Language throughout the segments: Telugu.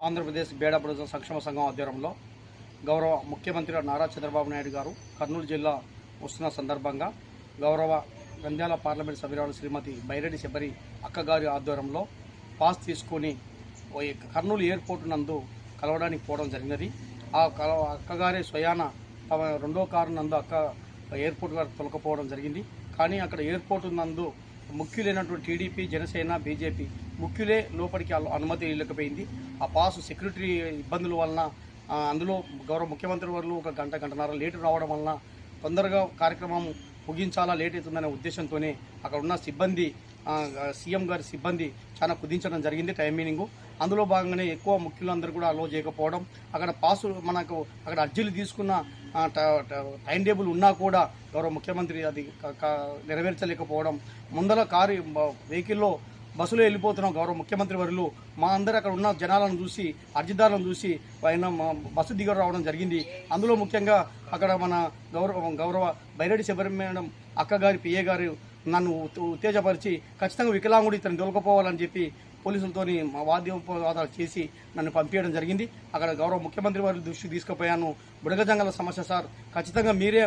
ఆంధ్రప్రదేశ్ బేడ ప్రజల సంక్షేమ సంఘం ఆధ్వర్యంలో గౌరవ ముఖ్యమంత్రి నారా చంద్రబాబు నాయుడు గారు కర్నూలు జిల్లా వస్తున్న సందర్భంగా గౌరవ గంధ్యాల పార్లమెంట్ సభ్యురాలు శ్రీమతి బైరెడ్డి శబరి అక్కగారి ఆధ్వర్యంలో పాస్ తీసుకొని కర్నూలు ఎయిర్పోర్ట్ నందు కలవడానికి పోవడం జరిగినది. ఆ కల అక్కగారే స్వయాన తమ రెండో కారు నందు అక్క ఎయిర్పోర్ట్ గారు తొలకపోవడం జరిగింది. కానీ అక్కడ ఎయిర్పోర్ట్ నందు ముఖ్యులైనటువంటి టీడీపీ జనసేన బీజేపీ ముఖ్యులే లోపలికి అనుమతి ఇవ్వకపోయింది. ఆ పాస్ సెక్యూరిటీ ఇబ్బందుల వలన అందులో గౌరవ ముఖ్యమంత్రి వారు ఒక గంట గంటన్నర లేటు రావడం వలన తొందరగా కార్యక్రమం ముగించాలా లేట్ అవుతుందనే ఉద్దేశంతోనే అక్కడ ఉన్న సిబ్బంది సీఎం గారి సిబ్బంది చాలా కుదించడం జరిగింది టైమింగ్. అందులో భాగంగానే ఎక్కువ ముఖ్యులందరూ కూడా అలో చేయకపోవడం అక్కడ పాసు మనకు అక్కడ అర్జీలు తీసుకున్న ట- ట- టైం టేబుల్ ఉన్నా కూడా గౌరవ ముఖ్యమంత్రి అది నెరవేర్చలేకపోవడం. ముందర కారు వెహికల్లో బస్సులో వెళ్ళిపోతున్నాం గౌరవ ముఖ్యమంత్రి వర్యులు. మా అందరు అక్కడ ఉన్న జనాలను చూసి అర్జీదారులను చూసి ఆయన బస్సు దిగ రావడం జరిగింది. అందులో ముఖ్యంగా అక్కడ మన గౌరవ గౌరవ బైరెడ్డి శబరి మేడం అక్కగారి పిఏ గారు నన్ను ఉత్తేజపరిచి ఖచ్చితంగా వికలాంగుడు ఇతను దొలకపోవాలని చెప్పి పోలీసులతోని మా వాద్యోపవాదాలు చేసి నన్ను పంపించడం జరిగింది. అక్కడ గౌరవ ముఖ్యమంత్రి వారి దృష్టికి తీసుకుపోయాను. బుడగజంగల సమస్య సార్ ఖచ్చితంగా మీరే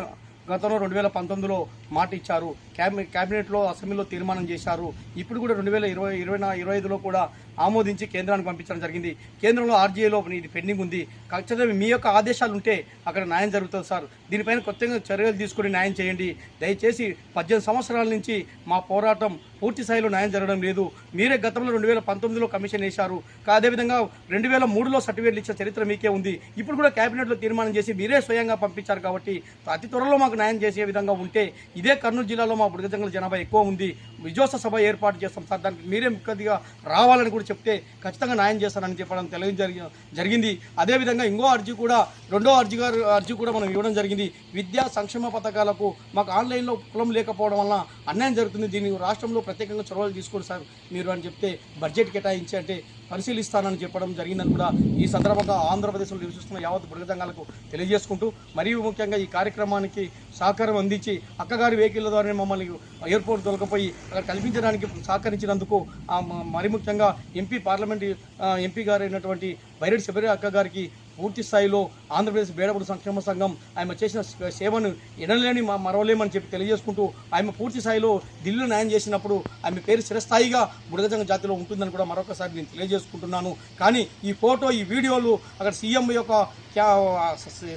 గతంలో రెండు వేల పంతొమ్మిదిలో మాట ఇచ్చారు క్యాబి క్యాబినెట్లో అసెంబ్లీలో తీర్మానం చేశారు. ఇప్పుడు కూడా రెండు వేల ఇరవై ఇరవై ఇరవై ఐదులో కూడా ఆమోదించి కేంద్రానికి పంపించడం జరిగింది. కేంద్రంలో ఆర్జీఐలో ఇది పెండింగ్ ఉంది. ఖచ్చితంగా మీ యొక్క ఆదేశాలు ఉంటే అక్కడ న్యాయం జరుగుతుంది సార్. దీనిపైన కొత్తగా చర్యలు తీసుకుని న్యాయం చేయండి. దయచేసి పద్దెనిమిది సంవత్సరాల నుంచి మా పోరాటం పూర్తి స్థాయిలో న్యాయం జరగడం లేదు. మీరే గతంలో రెండు వేల పంతొమ్మిదిలో కమిషన్ వేశారు. అదేవిధంగా రెండు వేల మూడులో సర్టిఫికేట్లు ఇచ్చిన చరిత్ర మీకే ఉంది. ఇప్పుడు కూడా క్యాబినెట్లో తీర్మానం చేసి మీరే స్వయంగా పంపించారు కాబట్టి అతి త్వరలో మాకు న్యాయం చేసే విధంగా ఉంటే ఇదే కర్నూలు జిల్లాలో మా బుడగజంగల జనాభా ఎక్కువ ఉంది. విజ్వాస సభ ఏర్పాటు చేస్తాం సార్. దానికి మీరే ముఖ్యంగా రావాలని కూడా చెప్తే ఖచ్చితంగా న్యాయం చేస్తానని చెప్పడం తెలియజేయడం జరిగి జరిగింది. అదేవిధంగా ఇంకో అర్జీ కూడా రెండో అర్జీ గారు అర్జీ కూడా మనం ఇవ్వడం జరిగింది. విద్యా సంక్షేమ పథకాలకు మాకు ఆన్లైన్లో కులం లేకపోవడం వలన అన్యాయం జరుగుతుంది. దీన్ని రాష్ట్రంలో ప్రత్యేకంగా చొరవలు తీసుకోండి సార్ మీరు అని చెప్తే బడ్జెట్ కేటాయించి అంటే పరిశీలిస్తానని చెప్పడం జరిగిందని కూడా ఈ సందర్భంగా ఆంధ్రప్రదేశ్లో నివసిస్తున్న యావత్ బృగజంగాలకు తెలియజేసుకుంటూ మరియు ముఖ్యంగా ఈ కార్యక్రమానికి సహకారం అందించి అక్కగారి వెహికల్ ద్వారా మమ్మల్ని ఎయిర్పోర్ట్ దొరకపోయి అక్కడ కల్పించడానికి సహకరించినందుకు మరి ముఖ్యంగా ఎంపీ పార్లమెంట్ ఎంపీ గారు అయినటువంటి బైరెడ్డి శబరి అక్క గారికి పూర్తి స్థాయిలో ఆంధ్రప్రదేశ్ బేడపూడి సంక్షేమ సంఘం ఆమె చేసిన సేవను ఎనలేని మరవలేమని చెప్పి తెలియజేసుకుంటూ ఆమె పూర్తి స్థాయిలో ఢిల్లీలో న్యాయం చేసినప్పుడు ఆమె పేరు చిరస్థాయిగా బుడగజంగ జాతిలో ఉంటుందని కూడా మరొకసారి నేను తెలియజేసుకుంటున్నాను. కానీ ఈ ఫోటో ఈ వీడియోలు అక్కడ సీఎం యొక్క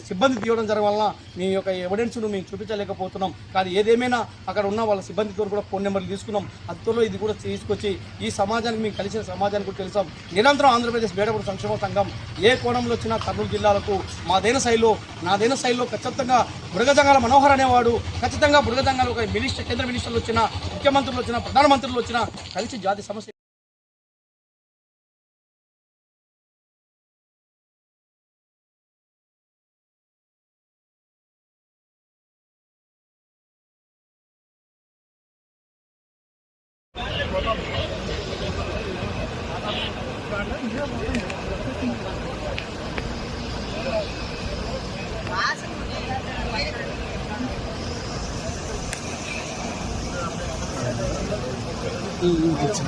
సిబ్బంది తీయడం జరగడం వలన మీ యొక్క ఎవిడెన్స్ను మేము చూపించలేకపోతున్నాం. కానీ ఏదేమైనా అక్కడ ఉన్న వాళ్ళ సిబ్బందితో కూడా ఫోన్ నెంబర్లు తీసుకున్నాం. అందులో ఇది కూడా తీసుకొచ్చి ఈ సమాజానికి మేము కలిసిన సమాజానికి కూడా తెలుసాం నిరంతరం ఆంధ్రప్రదేశ్ బేడపూడి సంక్షేమ సంఘం ఏ కోణంలో వచ్చినా కర్నూలు జిల్లాలకు మాదైన శైలిలో నాదైన శైలిలో ఖచ్చితంగా మృగజంగాల మనోహర్ అనేవాడు ఖచ్చితంగా మృగజంగాలు ఒక మినిస్టర్ కేంద్ర మినిస్టర్లు వచ్చినా ముఖ్యమంత్రులు వచ్చినా ప్రధానమంత్రులు వచ్చినా కలిసి జాతి సమస్య ఈ- উঠেছে।